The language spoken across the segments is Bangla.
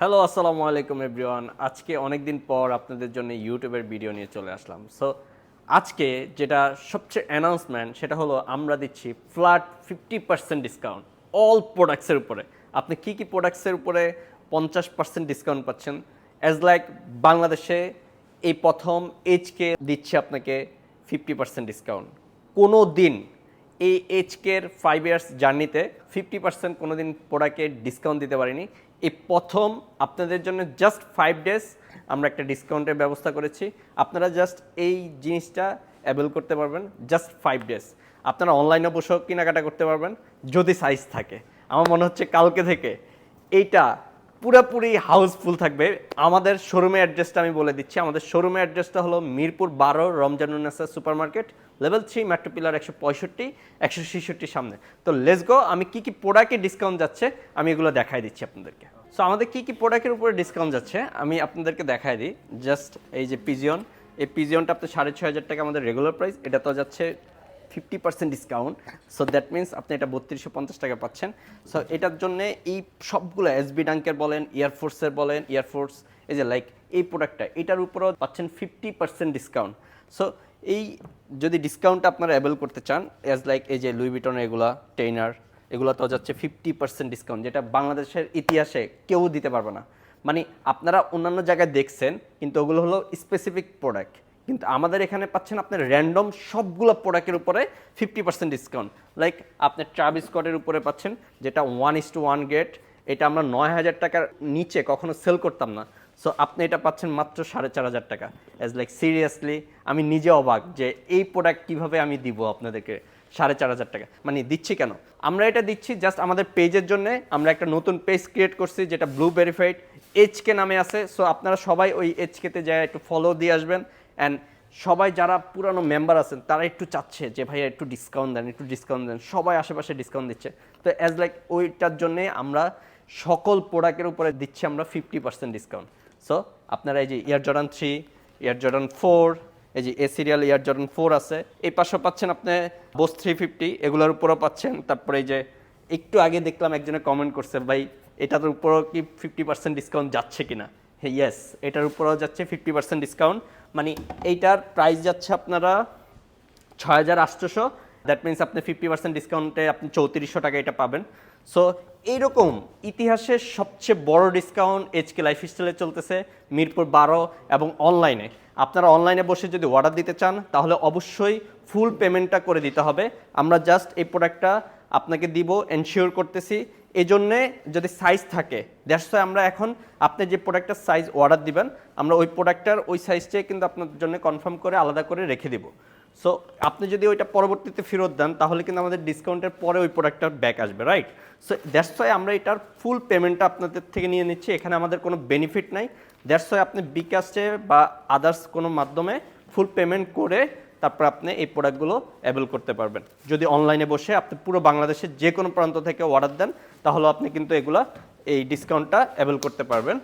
হ্যালো আসসালামু আলাইকুম এভরিওয়ান আজকে অনেক দিন পর আপনাদের জন্য ইউটিউবের ভিডিও নিয়ে চলে আসলাম। সো আজকে যেটা সবচেয়ে অ্যানাউন্সমেন্ট সেটা হলো আমরা দিচ্ছি flat fifty percent discount all প্রোডাক্টসের উপরে। আপনি কি কি প্রোডাক্টসের উপরে পঞ্চাশ পার্সেন্ট ডিসকাউন্ট পাচ্ছেন? অ্যাজ লাইক বাংলাদেশে এই প্রথম এইচকে দিচ্ছে আপনাকে ফিফটি পার্সেন্ট ডিসকাউন্ট কোনো দিন এই এইচকের ফাইভ ইয়ার্স জার্নিতে ফিফটি পার্সেন্ট কোনো দিন প্রোডাক্টে ডিসকাউন্ট দিতে পারিনি। এই প্রথম আপনাদের জন্য জাস্ট ফাইভ ডেজ আমরা একটা ডিসকাউন্টের ব্যবস্থা করেছি। আপনারা জাস্ট এই জিনিসটা অ্যাভেল করতে পারবেন জাস্ট ফাইভ ডেজ আপনারা অনলাইনে বসেও কেনাকাটা করতে পারবেন, যদি সাইজ থাকে। আমার মনে হচ্ছে কালকে থেকে এইটা পুরোপুরি হাউসফুল থাকবে। আমাদের শোরুমের অ্যাড্রেসটা আমি বলে দিচ্ছি। আমাদের শোরুমের অ্যাড্রেসটা হলো মিরপুর বারো Ramzanunnesa super market level three, metro pillar একশো পঁয়ষট্টি, একশো ছেষট্টির সামনে। তো লেস গো আমি কি কি প্রোডাক্টে ডিসকাউন্ট যাচ্ছে, আমি এগুলো দেখাই দিচ্ছি আপনাদেরকে। সো আমাদের কি কি প্রোডাক্টের উপরে ডিসকাউন্ট যাচ্ছে, আমি আপনাদেরকে দেখাই দিই। জাস্ট এই যে পিজিয়ন এই পিজিয়নটা আপনার সাড়ে ছয় হাজার টাকা আমাদের রেগুলার প্রাইস এটা তো যাচ্ছে fifty percent discount so that means আপনি এটা বত্রিশশো পঞ্চাশ টাকা পাচ্ছেন। সো এটার জন্য এই সবগুলো এসবি ডাঙ্কের বলেন এয়ারফোর্সের বলেন এয়ারফোর্স এই যে লাইক এই প্রোডাক্টটা এটার উপরেও পাচ্ছেন ফিফটি পার্সেন্ট ডিসকাউন্ট সো এই যদি ডিসকাউন্টটা আপনারা অ্যাভেল করতে চান অ্যাজ লাইক এই যে লুই বিটন এগুলা টেইনার এগুলো তো যাচ্ছে ফিফটি পার্সেন্ট ডিসকাউন্ট যেটা বাংলাদেশের ইতিহাসে কেউ দিতে পারবে না। মানে আপনারা অন্যান্য জায়গায় দেখছেন, কিন্তু ওগুলো হলো স্পেসিফিক প্রোডাক্ট কিন্তু আমাদের এখানে পাচ্ছেন আপনার র্যান্ডম সবগুলো প্রোডাক্টের উপরে ফিফটি পার্সেন্ট ডিসকাউন্ট লাইক আপনার ট্রাভিস কটের উপরে পাচ্ছেন, যেটা one is to one get এটা আমরা নয় হাজার টাকার নিচে কখনো সেল করতাম না। সো আপনি এটা পাচ্ছেন মাত্র সাড়ে চার হাজার টাকা। অ্যাজ লাইক সিরিয়াসলি আমি নিজে অবাক যে এই প্রোডাক্ট কীভাবে আমি দিব আপনাদেরকে সাড়ে চার হাজার টাকা। মানে দিচ্ছি কেন? আমরা এটা দিচ্ছি জাস্ট আমাদের পেজের জন্য। আমরা একটা নতুন পেজ ক্রিয়েট করছি, যেটা ব্লু ভেরিফাইড এইচকে নামে আছে। সো আপনারা সবাই ওই এইচকেতে যায় একটু ফলো দিয়ে আসবেন। অ্যান্ড সবাই যারা পুরানো মেম্বার আছেন, তারা একটু চাচ্ছে যে, ভাইয়া, একটু ডিসকাউন্ট দেন, একটু ডিসকাউন্ট দেন। সবাই আশেপাশে ডিসকাউন্ট দিচ্ছে। তো অ্যাজ লাইক ওইটার জন্যে আমরা সকল প্রোডাক্টের উপরে দিচ্ছি আমরা ফিফটি পার্সেন্ট ডিসকাউন্ট সো আপনারা এই যে Air Jordan three Air Jordan four এই যে A serial Air Jordan four আছে, এই পাশেও পাচ্ছেন আপনি বোস থ্রি ফিফটি এগুলোর উপরেও পাচ্ছেন। তারপরে এই যে একটু আগে দেখলাম একজনে কমেন্ট করছে, ভাই, এটার উপরও কি ফিফটি পার্সেন্ট ডিসকাউন্ট যাচ্ছে কিনা? হ্যাঁ ইয়েস এটার উপরেও যাচ্ছে ফিফটি পার্সেন্ট ডিসকাউন্ট মানে এইটার প্রাইস যাচ্ছে আপনারা ছয় হাজার আটশোশো দ্যাট মিনস আপনি ফিফটি পার্সেন্ট ডিসকাউন্টে আপনি চৌত্রিশশো টাকা এটা পাবেন। সো এইরকম ইতিহাসের সবচেয়ে বড় ডিসকাউন্ট এইচকে লাইফ স্টাইলে চলতেছে, মিরপুর বারো এবং অনলাইনে আপনারা অনলাইনে বসে যদি অর্ডার দিতে চান, তাহলে অবশ্যই ফুল পেমেন্টটা করে দিতে হবে। আমরা জাস্ট এই প্রোডাক্টটা আপনাকে দিব এনশিওর করতেছি। এই জন্যে যদি সাইজ থাকে দ্যাটস আমরা এখন আপনি যে প্রোডাক্টটার সাইজ অর্ডার দিবেন, আমরা ওই প্রোডাক্টটার ওই সাইজটাই কিন্তু আপনার জন্য কনফার্ম করে আলাদা করে রেখে দিব। সো আপনি যদি ওইটা পরবর্তীতে ফেরত দেন, তাহলে কিন্তু আমাদের ডিসকাউন্টের পরে ওই প্রোডাক্টটার ব্যাক আসবে রাইট সো দ্যাটস আমরা এটার ফুল পেমেন্টটা আপনাদের থেকে নিয়ে নিচ্ছি, এখানে আমাদের কোনো বেনিফিট নাই। দ্যাটস ওয়াই আপনি বিকাশে বা আদার্স কোনো মাধ্যমে ফুল পেমেন্ট করে তারপর আপনি এই প্রোডাক্টগুলো অ্যাভেল করতে পারবেন। যদি অনলাইনে বসে আপনি পুরো বাংলাদেশের যে কোনো প্রান্ত থেকে অর্ডার দেন তাহলে আপনি কিন্তু এগুলা এই ডিসকাউন্টটা অ্যাভেল করতে পারবেন।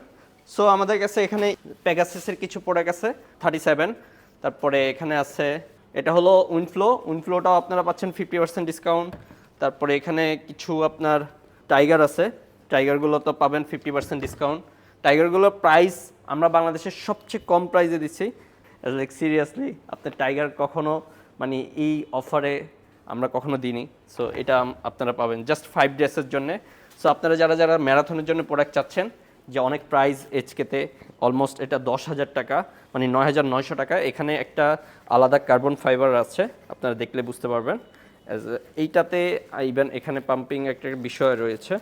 সো আমাদের কাছে এখানে প্যাগাসিসের কিছু প্রোডাক্ট আছে থার্টি সেভেন তারপরে এখানে আছে, এটা হলো উইনফ্লো উইনফ্লোটাও আপনারা পাচ্ছেন ফিফটি পার্সেন্ট ডিসকাউন্ট তারপরে এখানে কিছু আপনার টাইগার আছে টাইগারগুলো তো পাবেন ফিফটি পার্সেন্ট ডিসকাউন্ট টাইগারগুলোর প্রাইস আমরা বাংলাদেশের সবচেয়ে কম প্রাইসে দিচ্ছি। লাইক সিরিয়াসলি আপনার টাইগার কখনো মানে এই অফারে আমরা কখনো দিইনি। সো এটা আপনারা পাবেন জাস্ট ফাইভ ডেসের জন্যে। সো আপনারা যারা যারা ম্যারাথনের জন্য প্রোডাক্ট চাচ্ছেন, যে অনেক প্রাইস এইচকেতে অলমোস্ট এটা দশ হাজার টাকা মানে নয় হাজার নয়শো টাকা, এখানে একটা আলাদা কার্বন ফাইবার আছে, আপনারা দেখলে বুঝতে পারবেন। এইটাতে ইভেন এখানে পাম্পিং একটা বিষয় রয়েছে।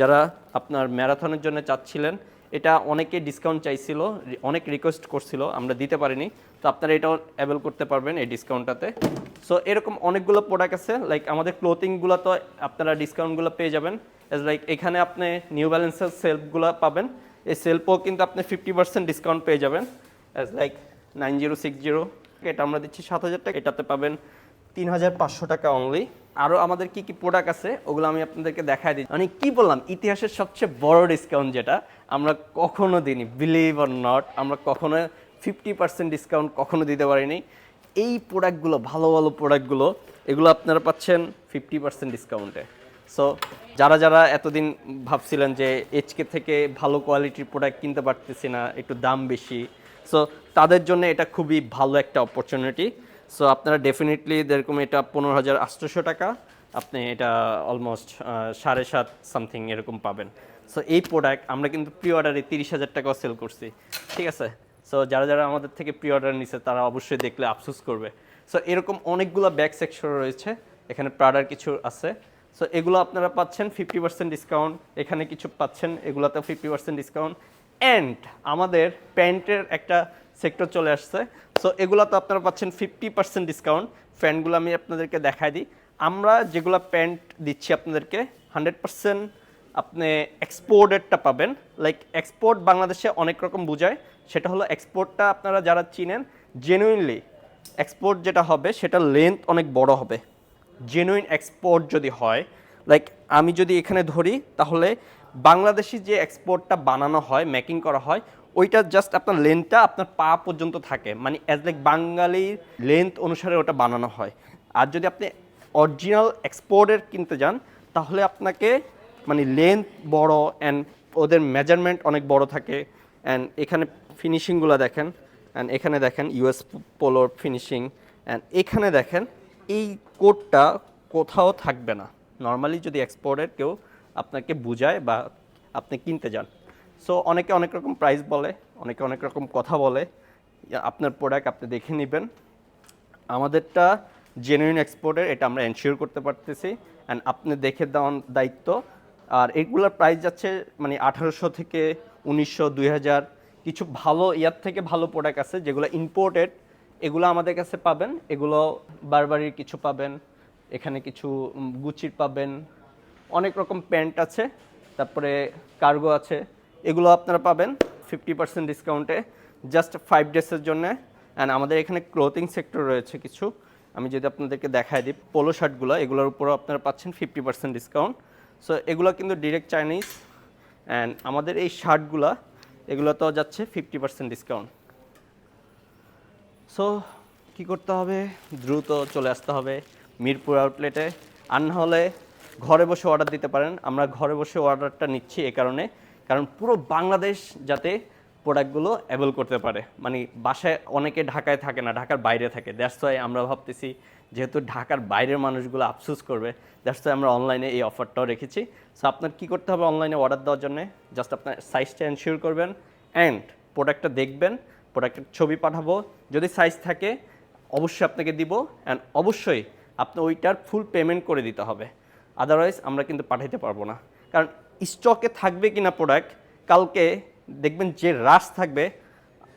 যারা আপনার ম্যারাথনের জন্য চাচ্ছিলেন এটা অনেকে ডিসকাউন্ট চাইছিল অনেক রিকোয়েস্ট করছিল, আমরা দিতে পারিনি। তো আপনারা এটাও অ্যাভেল করতে পারবেন এই ডিসকাউন্টটাতে সো এরকম অনেকগুলো প্রোডাক্ট আছে লাইক আমাদের ক্লোথিংগুলো তো আপনারা ডিসকাউন্টগুলো পেয়ে যাবেন। এজ লাইক এখানে আপনি নিউ ব্যালেন্সের সেলফগুলো পাবেন। এই সেলফও কিন্তু আপনি ফিফটি পার্সেন্ট ডিসকাউন্ট পেয়ে যাবেন। As like nine zero six zero এটা আমরা দিচ্ছি সাত হাজার টাকা। এটাতে পাবেন তিন হাজার পাঁচশো টাকা অনলি আরও আমাদের কি কি প্রোডাক্ট আছে, ওগুলো আমি আপনাদেরকে দেখাই দিই মানে কি বললাম, ইতিহাসের সবচেয়ে বড় ডিসকাউন্ট যেটা, আমরা কখনো দিইনি বিলিভ অর নট আমরা কখনো ফিফটি পার্সেন্ট ডিসকাউন্ট কখনো দিতে পারিনি। এই প্রোডাক্টগুলো ভালো ভালো প্রোডাক্টগুলো এগুলো আপনারা পাচ্ছেন ফিফটি পার্সেন্ট ডিসকাউন্টে সো যারা যারা এতদিন ভাবছিলেন যে এইচকে থেকে ভালো কোয়ালিটির প্রোডাক্ট কিনতে পারতেছি না, একটু দাম বেশি সো তাদের জন্য এটা খুবই ভালো একটা অপরচুনিটি সো আপনারা ডেফিনেটলি এরকম এটা পনেরো হাজার আটশোশো টাকা, আপনি এটা অলমোস্ট সাড়ে সাত সামথিং এরকম পাবেন। সো এই প্রোডাক্ট আমরা কিন্তু প্রি অর্ডারে তিরিশ হাজার টাকাও সেল করছি। ঠিক আছে? সো যারা যারা আমাদের থেকে প্রি অর্ডার নিছে, তারা অবশ্যই দেখলে আফসোস করবে। সো এরকম অনেকগুলো ব্যাক সেকশন রয়েছে। এখানে প্রাডার কিছু আছে। সো এগুলো আপনারা পাচ্ছেন ফিফটি পার্সেন্ট ডিসকাউন্ট এখানে কিছু পাচ্ছেন, এগুলোতেও ফিফটি পার্সেন্ট ডিসকাউন্ট অ্যান্ড আমাদের প্যান্টের একটা সেক্টর চলে আসছে। সো এগুলোতে আপনারা পাচ্ছেন ফিফটি পার্সেন্ট ডিসকাউন্ট প্যান্টগুলো আমি আপনাদেরকে দেখাই দিই। আমরা যেগুলো প্যান্ট দিচ্ছি আপনাদেরকে হান্ড্রেড পার্সেন্ট আপনি এক্সপোর্টেডটা পাবেন। লাইক এক্সপোর্ট বাংলাদেশে অনেক রকম বোঝায়। সেটা হলো এক্সপোর্টটা আপনারা যারা চিনেন জেনুইনলি এক্সপোর্ট যেটা হবে সেটা লেন্থ অনেক বড় হবে। জেনুইন এক্সপোর্ট যদি হয় লাইক আমি যদি এখানে ধরি, তাহলে বাংলাদেশি যে এক্সপোর্টটা বানানো হয় মেকিং করা হয় ওইটা জাস্ট আপনার লেন্থটা আপনার পা পর্যন্ত থাকে। মানে অ্যাজ লাইক বাঙালির লেন্থ অনুসারে ওটা বানানো হয়। আর যদি আপনি অরিজিনাল এক্সপোর্টের কিনতে যান, তাহলে আপনাকে মানে লেন্থ বড় অ্যান্ড ওদের মেজারমেন্ট অনেক বড় থাকে। অ্যান্ড এখানে ফিনিশিংগুলো দেখেন অ্যান্ড এখানে দেখেন ইউএস পোলোর ফিনিশিং অ্যান্ড এখানে দেখেন এই কোডটা কোথাও থাকবে না। নর্মালি যদি এক্সপোর্টের কেউ আপনাকে বুঝায় বা আপনি কিনতে যান। সো অনেকে অনেক রকম প্রাইস বলে, অনেকে অনেক রকম কথা বলে। আপনার প্রোডাক্ট আপনি দেখে নেবেন। আমাদেরটা জেনুইন এক্সপোর্টের এটা আমরা এনশিওর করতে পারতেছি। অ্যান্ড আপনি দেখে দেওয়ার দায়িত্ব। আর এগুলোর প্রাইস যাচ্ছে মানে আঠারোশো থেকে উনিশশো, দুই হাজার। কিছু ভালো ইয়ার থেকে ভালো প্রোডাক্ট আছে, যেগুলো ইম্পোর্টেড এগুলো আমাদের কাছে পাবেন। এগুলো বারবারির কিছু পাবেন, এখানে কিছু গুচির পাবেন। অনেক রকম প্যান্ট আছে, তারপরে কার্গো আছে। এগুলো আপনারা পাবেন ফিফটি পার্সেন্ট ডিসকাউন্টে জাস্ট ফাইভ ডেসের জন্য। অ্যান্ড আমাদের এখানে ক্লোথিং সেক্টর রয়েছে কিছু। আমি যদি আপনাদেরকে দেখাই দিই পোলো শার্টগুলো এগুলোর উপরও আপনারা পাচ্ছেন ফিফটি পার্সেন্ট ডিসকাউন্ট সো এগুলো কিন্তু ডিরেক্ট চাইনিজ অ্যান্ড আমাদের এই শার্টগুলো এগুলো তো যাচ্ছে ফিফটি পার্সেন্ট ডিসকাউন্ট সো কী করতে হবে? দ্রুত চলে আসতে হবে মিরপুর আউটলেটে আর হলে ঘরে বসে অর্ডার দিতে পারেন। আমরা ঘরে বসে অর্ডারটা নিচ্ছি এ কারণে। কারণ পুরো বাংলাদেশ যাতে প্রোডাক্টগুলো অ্যাভেল করতে পারে। মানে বাসায় অনেকে ঢাকায় থাকে না, ঢাকার বাইরে থাকে। দ্যাটস ওয়াই আমরা ভাবতেছি, যেহেতু ঢাকার বাইরের মানুষগুলো আফসোস করবে দ্যাটস ওয়াই আমরা অনলাইনে এই অফারটাও রেখেছি। সো আপনার কী করতে হবে অনলাইনে অর্ডার দেওয়ার জন্য? জাস্ট আপনার সাইজটা এনশিওর করবেন অ্যান্ড প্রোডাক্টটা দেখবেন প্রোডাক্টের ছবি পাঠাবো। যদি সাইজ থাকে, অবশ্যই আপনাকে দিব অ্যান্ড অবশ্যই আপনি ওইটার ফুল পেমেন্ট করে দিতে হবে। আদারওয়াইজ আমরা কিন্তু পাঠাইতে পারব না। কারণ স্টকে থাকবে কিনা প্রোডাক্ট কালকে দেখবেন যে রাশ থাকবে,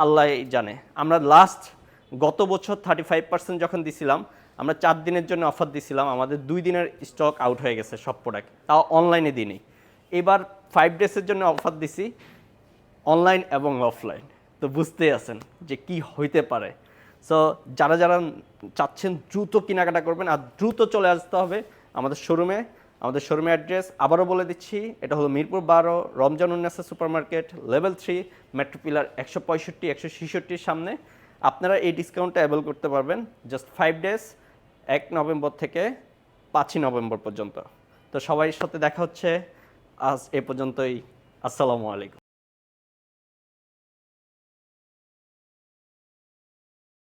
আল্লাহ জানে। আমরা লাস্ট গত বছর থার্টি ফাইভ পার্সেন্ট যখন দিছিলাম, আমরা চার দিনের জন্য অফার দিছিলাম, আমাদের দুই দিনের স্টক আউট হয়ে গেছে সব প্রোডাক্ট তাও অনলাইনে দিনই এবার ফাইভ ডেজের জন্য অফার দিছি অনলাইন এবং অফলাইন তো বুঝতেই আছেন যে কি হইতে পারে। সো যারা যারা চাচ্ছেন দ্রুত কেনাকাটা করবেন, আর দ্রুত চলে আসতে হবে আমাদের শোরুমে আমাদের শোরুমের অ্যাড্রেস আবারও বলে দিচ্ছি, এটা হলো মিরপুর বারো, Ramzan Unnasa super market level three metro pillar একশো পঁয়ষট্টি, একশো ছেষট্টির সামনে। আপনারা এই ডিসকাউন্টটা অ্যাভেল করতে পারবেন জাস্ট ফাইভ ডেজ এক নভেম্বর থেকে পাঁচই নভেম্বর পর্যন্ত। তো সবাই সাথে দেখা হচ্ছে, আজ এ পর্যন্তই, আসসালামু আলাইকুম।